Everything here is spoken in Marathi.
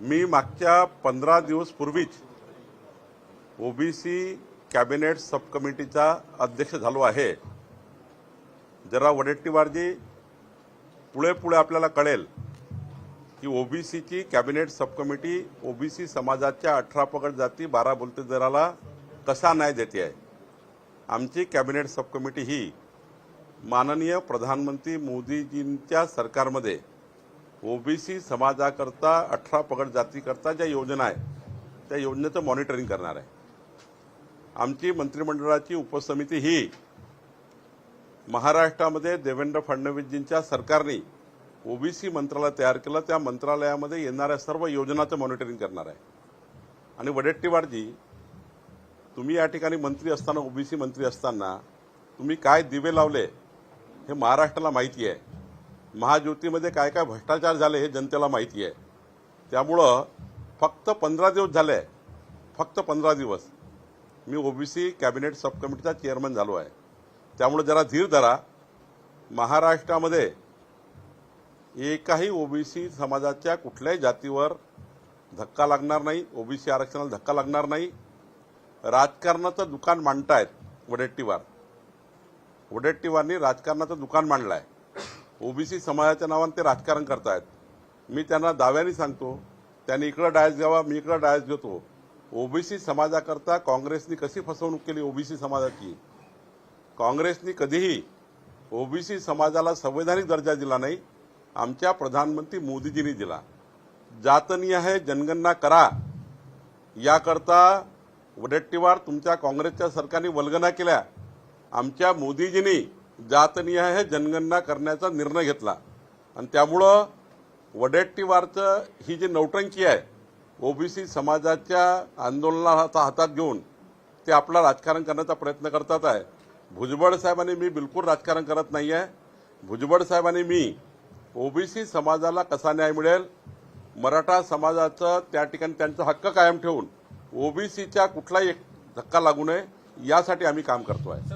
मी मागच्या पंधरा दिवसपूर्वीच ओबीसी कॅबिनेट सब कमिटीचा अध्यक्ष झालो आहे. जरा वडेट्टीवारजी पुढे पुढे आपल्याला कळेल की ओबीसीची कॅबिनेट सब कमिटी ओबीसी समाजाच्या अठरा पगड जाती बारा बोलते दराला कसा न्याय देते आहे? आमची कॅबिनेट सब कमिटी ही माननीय प्रधानमंत्री मोदीजींच्या सरकारमध्ये ओबीसी समाजाकरता अठरा पगड जातीकरता ज्या योजना आहे त्या योजनेचं मॉनिटरिंग करणार आहे. आमची मंत्रिमंडळाची उपसमिती ही महाराष्ट्रामध्ये देवेंद्र फडणवीसजींच्या सरकारने ओबीसी मंत्रालय तयार केलं. त्या मंत्रालयामध्ये येणाऱ्या सर्व योजनाचं मॉनिटरिंग करणार आहे. आणि वडेट्टीवारजी तुम्ही या ठिकाणी मंत्री असताना ओबीसी मंत्री असताना तुम्ही काय दिवे लावले हे महाराष्ट्राला माहिती आहे. महाज्योतीमध्ये काय काय भ्रष्टाचार झाले हे जनतेला माहिती आहे. त्यामुळं फक्त पंधरा दिवस झाले फक्त पंधरा दिवस. मी ओबीसी कॅबिनेट सब कमिटीचा चेअरमन झालो आहे. त्यामुळे जरा धीर धरा. महाराष्ट्रामध्ये एकाही ओबीसी समाजाच्या कुठल्याही जातीवर धक्का लागणार नाही. ओबीसी आरक्षणाला धक्का लागणार नाही. राजकारणाचं दुकान मांडतायत वडेट्टीवार. वडेट्टीवारनी राजकारणाचं दुकान मांडलं आहे ओबीसी समाजाच्या नावाने ते राजकारण करतायत. मी त्यांना दाव्याने सांगतो त्यांनी इकडं डायस घ्यावा मी इकडं डायस घेतो. ओबीसी समाजाकरता काँग्रेसनी कशी फसवणूक केली ओबीसी समाजाची? काँग्रेसनी कधीही ओबीसी समाजाला संवैधानिक दर्जा दिला नाही आमच्या प्रधानमंत्री मोदीजींनी दिला. जातनीय आहे जनगणना करा. याकरता वडेट्टीवार तुमच्या काँग्रेसच्या सरकारने वल्गना केल्या. आमच्या मोदीजींनी जातनीय हे जनगणना करण्याचा निर्णय घेतला. आणि त्यामुळं वडेट्टीवारचं ही जी नौटंकी आहे ओबीसी समाजाच्या आंदोलनाचा हातात घेऊन ते आपला राजकारण करण्याचा प्रयत्न करतात आहे. भुजबळ साहेबांनी मी बिलकुल राजकारण करत नाही आहे भुजबळ साहेबांनी मी ओबीसी समाजाला कसा न्याय मिळेल मराठा समाजाचं त्या ठिकाणी त्यांचा हक्क कायम ठेवून ओबीसीच्या कुठलाही एक धक्का लागू नये यासाठी आम्ही काम करतो आहे